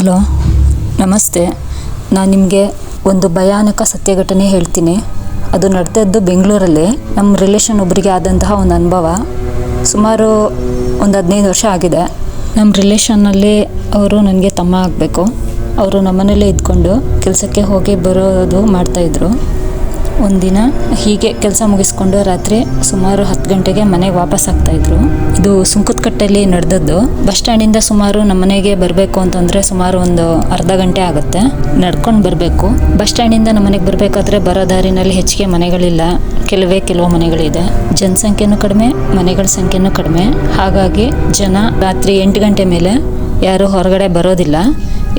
Hello, ನಮಸ್ತೆ. ನಾನು ನಿಮಗೆ ಒಂದು ಭಯಾನಕ ಸತ್ಯ ಘಟನೆ ಹೇಳ್ತೀನಿ. ಅದು ನಡೆದದ್ದು ಬೆಂಗಳೂರಲ್ಲಿ. ನಮ್ಮ ರಿಲೇಷನ್ ಒಬ್ಬರಿಗೆ ಆದಂತಹ ಒಂದು ಅನುಭವ. ಸುಮಾರು ಒಂದು ಹದಿನೈದು ವರ್ಷ ಆಗಿದೆ. ನಮ್ಮ ರಿಲೇಷನ್ನಲ್ಲಿ ಅವರು ನನಗೆ ತಮ್ಮ ಆಗಬೇಕು. ಅವರು ನಮ್ಮನೇಲೇ ಇದ್ಕೊಂಡು ಕೆಲಸಕ್ಕೆ ಹೋಗಿ ಬರೋದು ಮಾಡ್ತಾಯಿದ್ರು ಒಂದಿನ ಹೀಗೆ ಕೆಲಸ ಮುಗಿಸ್ಕೊಂಡು ರಾತ್ರಿ ಸುಮಾರು ಹತ್ತು ಗಂಟೆಗೆ ಮನೆಗೆ ವಾಪಸ್ ಆಗ್ತಾಯಿದ್ರು ಇದು ಸುಂಕದಕಟ್ಟೆಯಲ್ಲಿ ನಡೆದದ್ದು. ಬಸ್ ಸ್ಟ್ಯಾಂಡಿಂದ ಸುಮಾರು ನಮ್ಮ ಮನೆಗೆ ಬರಬೇಕು ಅಂತಂದರೆ ಸುಮಾರು ಒಂದು ಅರ್ಧ ಗಂಟೆ ಆಗುತ್ತೆ. ನಡ್ಕೊಂಡು ಬರಬೇಕು. ಬಸ್ ಸ್ಟ್ಯಾಂಡಿಂದ ನಮ್ಮ ಮನೆಗೆ ಬರಬೇಕಾದ್ರೆ ಬರೋ ದಾರಿನಲ್ಲಿ ಹೆಚ್ಚಿಗೆ ಮನೆಗಳಿಲ್ಲ. ಕೆಲವೇ ಕೆಲವು ಮನೆಗಳಿದೆ. ಜನಸಂಖ್ಯೆನೂ ಕಡಿಮೆ, ಮನೆಗಳ ಸಂಖ್ಯೆನೂ ಕಡಿಮೆ. ಹಾಗಾಗಿ ಜನ ರಾತ್ರಿ ಎಂಟು ಗಂಟೆ ಮೇಲೆ ಯಾರು ಹೊರಗಡೆ ಬರೋದಿಲ್ಲ.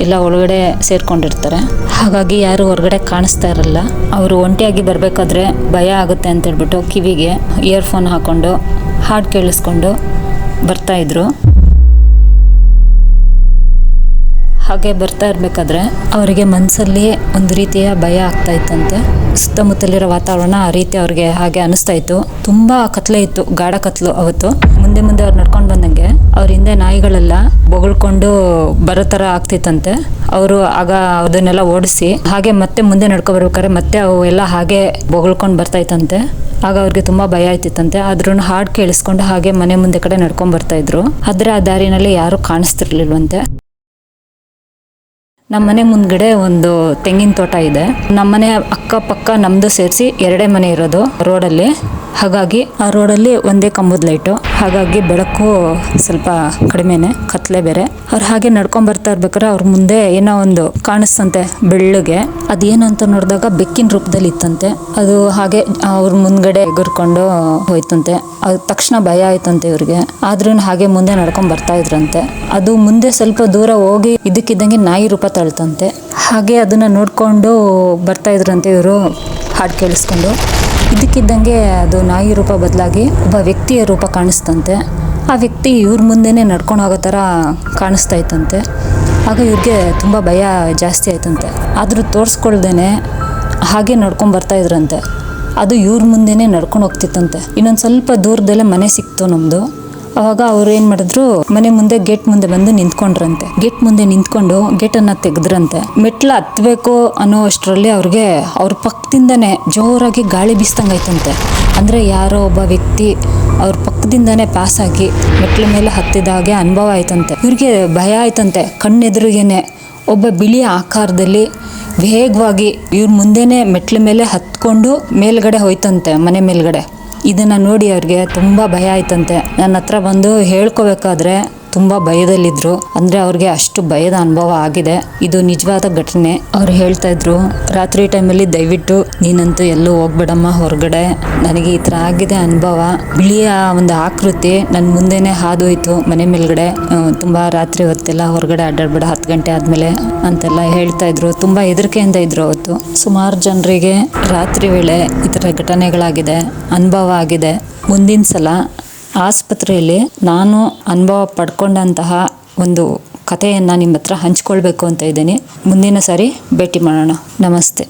ಎಲ್ಲ ಒಳಗಡೆ ಸೇರ್ಕೊಂಡಿರ್ತಾರೆ. ಹಾಗಾಗಿ ಯಾರು ಹೊರಗಡೆ ಕಾಣಿಸ್ತಾ ಇರಲ್ಲ. ಅವರು ಒಂಟಿಯಾಗಿ ಬರಬೇಕಾದ್ರೆ ಭಯ ಆಗುತ್ತೆ ಅಂತ ಹೇಳ್ಬಿಟ್ಟು ಕಿವಿಗೆ ಇಯರ್ಫೋನ್ ಹಾಕ್ಕೊಂಡು ಹಾಡು ಕೇಳಿಸ್ಕೊಂಡು ಬರ್ತಾ ಹಾಗೆ ಬರ್ತಾ ಇರಬೇಕಾದ್ರೆ ಅವರಿಗೆ ಮನಸ್ಸಲ್ಲಿ ಒಂದು ರೀತಿಯ ಭಯ ಆಗ್ತಾ ಇತ್ತಂತೆ. ಸುತ್ತಮುತ್ತಲಿರೋ ವಾತಾವರಣ ಆ ರೀತಿ ಅವ್ರಿಗೆ ಹಾಗೆ ಅನಿಸ್ತಾ ಇತ್ತು. ತುಂಬ ಕತ್ಲೆ ಇತ್ತು, ಗಾಢ ಕತ್ಲು ಅವತ್ತು. ಮುಂದೆ ಮುಂದೆ ಅವ್ರು ನಡ್ಕೊಂಡು ಬಂದಂಗೆ ಅವ್ರ ಹಿಂದೆ ನಾಯಿಗಳೆಲ್ಲ ಬೊಗಳ್ಕೊಂಡು ಬರೋ ಥರ ಆಗ್ತಿತ್ತಂತೆ. ಅವರು ಆಗ ಅದನ್ನೆಲ್ಲ ಓಡಿಸಿ ಹಾಗೆ ಮತ್ತೆ ಮುಂದೆ ನಡ್ಕೊ ಬರ್ಬೇಕಾದ್ರೆ ಮತ್ತೆ ಅವು ಎಲ್ಲ ಹಾಗೆ ಬೊಗಳ್ಕೊಂಡು ಬರ್ತಾ ಇತ್ತಂತೆ. ಆಗ ಅವ್ರಿಗೆ ತುಂಬಾ ಭಯ ಆಯ್ತಿತ್ತಂತೆ ಆದ್ರೂ ಹಾಡು ಕೇಳಿಸ್ಕೊಂಡು ಹಾಗೆ ಮನೆ ಮುಂದೆ ಕಡೆ ನಡ್ಕೊಂಡು ಬರ್ತಾ ಇದ್ರು. ಆದರೆ ಆ ದಾರಿನಲ್ಲಿ ಯಾರು ಕಾಣಿಸ್ತಿರ್ಲಿಲ್ವಂತೆ. ನಮ್ಮ ಮನೆ ಮುಂದ್ಗಡೆ ಒಂದು ತೆಂಗಿನ ತೋಟ ಇದೆ. ನಮ್ಮ ಮನೆ ಅಕ್ಕಪಕ್ಕ ನಮ್ದು ಸೇರಿಸಿ ಎರಡೇ ಮನೆ ಇರೋದು ರೋಡಲ್ಲಿ. ಹಾಗಾಗಿ ಆ ರೋಡಲ್ಲಿ ಒಂದೇ ಕಂಬದ ಲೈಟು ಹಾಗಾಗಿ ಬೆಳಕು ಸ್ವಲ್ಪ ಕಡಿಮೆನೆ, ಕತ್ಲೆ ಬೇರೆ. ಅವ್ರು ಹಾಗೆ ನಡ್ಕೊಂಡ್ ಬರ್ತಾ ಇರ್ಬೇಕಾದ್ರೆ ಅವ್ರ ಮುಂದೆ ಏನೋ ಒಂದು ಕಾಣಿಸ್ತಂತೆ ಬೆಳ್ಳಗೆ. ಅದೇನಂತ ನೋಡಿದಾಗ ಬೆಕ್ಕಿನ ರೂಪದಲ್ಲಿ ಇತ್ತಂತೆ. ಅದು ಹಾಗೆ ಅವ್ರ ಮುಂದ್ಗಡೆ ಎಗರ್ಕೊಂಡು ಹೋಯ್ತಂತೆ. ಅದ್ ತಕ್ಷಣ ಭಯ ಆಯ್ತಂತೆ ಇವ್ರಿಗೆ. ಆದ್ರೂ ಹಾಗೆ ಮುಂದೆ ನಡ್ಕೊಂಡ್ ಬರ್ತಾ ಇದ್ರಂತೆ. ಅದು ಮುಂದೆ ಸ್ವಲ್ಪ ದೂರ ಹೋಗಿ ಇದಕ್ಕಿದ್ದಂಗೆ ನಾಯಿ ರೂಪ ತಳ್ತಂತೆ. ಹಾಗೆ ಅದನ್ನ ನೋಡ್ಕೊಂಡು ಬರ್ತಾ ಇದ್ರಂತೆ ಇವರು ಹಾಡು ಕೇಳಿಸ್ಕೊಂಡು. ಇದಕ್ಕಿದ್ದಂಗೆ ಅದು ನಾಯಿ ರೂಪ ಬದಲಾಗಿ ಒಬ್ಬ ವ್ಯಕ್ತಿಯ ರೂಪ ಕಾಣಿಸ್ತಂತೆ. ಆ ವ್ಯಕ್ತಿ ಇವ್ರ ಮುಂದೆನೇ ನಡ್ಕೊಂಡು ಹೋಗೋ ಥರ ಕಾಣಿಸ್ತಾ ಇತ್ತಂತೆ. ಆಗ ಇವ್ರಿಗೆ ತುಂಬ ಭಯ ಜಾಸ್ತಿ ಆಯ್ತಂತೆ. ಆದರೂ ತೋರಿಸ್ಕೊಳ್ದೇನೆ ಹಾಗೆ ನಡ್ಕೊಂಡು ಬರ್ತಾ ಇದ್ರಂತೆ. ಅದು ಇವ್ರ ಮುಂದೆನೇ ನಡ್ಕೊಂಡು ಹೋಗ್ತಿತ್ತಂತೆ. ಇನ್ನೊಂದು ಸ್ವಲ್ಪ ದೂರದಲ್ಲೇ ಮನೆ ಸಿಕ್ತು ನಮ್ಮದು ಅವಾಗ ಅವ್ರು ಏನು ಮಾಡಿದ್ರು, ಮನೆ ಮುಂದೆ ಗೇಟ್ ಮುಂದೆ ಬಂದು ನಿಂತ್ಕೊಂಡ್ರಂತೆ. ಗೇಟ್ ಮುಂದೆ ನಿಂತ್ಕೊಂಡು ಗೇಟನ್ನು ತೆಗೆದ್ರಂತೆ. ಮೆಟ್ಲ ಹತ್ಬೇಕು ಅನ್ನೋ ಅಷ್ಟರಲ್ಲಿ ಅವ್ರಿಗೆ ಅವ್ರ ಪಕ್ಕದಿಂದನೇ ಜೋರಾಗಿ ಗಾಳಿ ಬೀಸ್ದಂಗಾಯ್ತಂತೆ. ಅಂದ್ರೆ ಯಾರೋ ಒಬ್ಬ ವ್ಯಕ್ತಿ ಅವ್ರ ಪಕ್ಕದಿಂದನೇ ಪಾಸ್ ಆಗಿ ಮೆಟ್ಲ ಮೇಲೆ ಹತ್ತಿದ ಹಾಗೆ ಅನುಭವ ಆಯ್ತಂತೆ. ಇವ್ರಿಗೆ ಭಯ ಆಯ್ತಂತೆ ಕಣ್ಣೆದುರಿಗೇನೆ. ಒಬ್ಬ ಬಿಳಿ ಆಕಾರದಲ್ಲಿ ವೇಗವಾಗಿ ಇವ್ರ ಮುಂದೆನೆ ಮೆಟ್ಲ ಮೇಲೆ ಹತ್ಕೊಂಡು ಮೇಲ್ಗಡೆ ಹೋಯ್ತಂತೆ ಮನೆ ಮೇಲ್ಗಡೆ. ಇದನ್ನ ನೋಡಿ ಅವ್ರಿಗೆ ತುಂಬಾ ಭಯ ಆಯ್ತಂತೆ. ನನ್ನ ಹತ್ರ ಬಂದು ಹೇಳ್ಕೋಬೇಕಾದ್ರೆ ತುಂಬಾ ಭಯದಲ್ಲಿದ್ರು. ಅಂದ್ರೆ ಅವ್ರಿಗೆ ಅಷ್ಟು ಭಯದ ಅನುಭವ ಆಗಿದೆ. ಇದು ನಿಜವಾದ ಘಟನೆ. ಅವ್ರು ಹೇಳ್ತಾ ಇದ್ರು, ರಾತ್ರಿ ಟೈಮಲ್ಲಿ ದಯವಿಟ್ಟು ನೀನಂತೂ ಎಲ್ಲೂ ಹೋಗ್ಬೇಡಮ್ಮ ಹೊರಗಡೆ. ನನಗೆ ಈ ತರ ಆಗಿದೆ ಅನುಭವ. ಬಿಳಿಯ ಒಂದು ಆಕೃತಿ ನನ್ನ ಮುಂದೆನೆ ಹಾದೋಯ್ತು ಮನೆ ಮೇಲ್ಗಡೆ. ತುಂಬಾ ರಾತ್ರಿ ಹೊತ್ತೆಲ್ಲ ಹೊರಗಡೆ ಅಡ್ಡಾಡ್ಬೇಡ, ಹತ್ತು ಗಂಟೆ ಆದ್ಮೇಲೆ ಅಂತೆಲ್ಲ ಹೇಳ್ತಾ ಇದ್ರು. ತುಂಬಾ ಹೆದರಿಕೆಯಿಂದ ಇದ್ರು ಅವತ್ತು. ಸುಮಾರು ಜನರಿಗೆ ರಾತ್ರಿ ವೇಳೆ ಈ ತರ ಘಟನೆಗಳಾಗಿದೆ, ಅನುಭವ ಆಗಿದೆ. ಮುಂದಿನ ಸಲ ಆಸ್ಪತ್ರೆಯಲ್ಲಿ ನಾನು ಅನುಭವ ಪಡ್ಕೊಂಡಂತಹ ಒಂದು ಕಥೆಯನ್ನು ನಿಮ್ಮ ಹತ್ರ ಹಂಚ್ಕೊಳ್ಬೇಕು ಅಂತ ಇದ್ದೀನಿ. ಮುಂದಿನ ಸಾರಿ ಭೇಟಿ ಮಾಡೋಣ. ನಮಸ್ತೆ.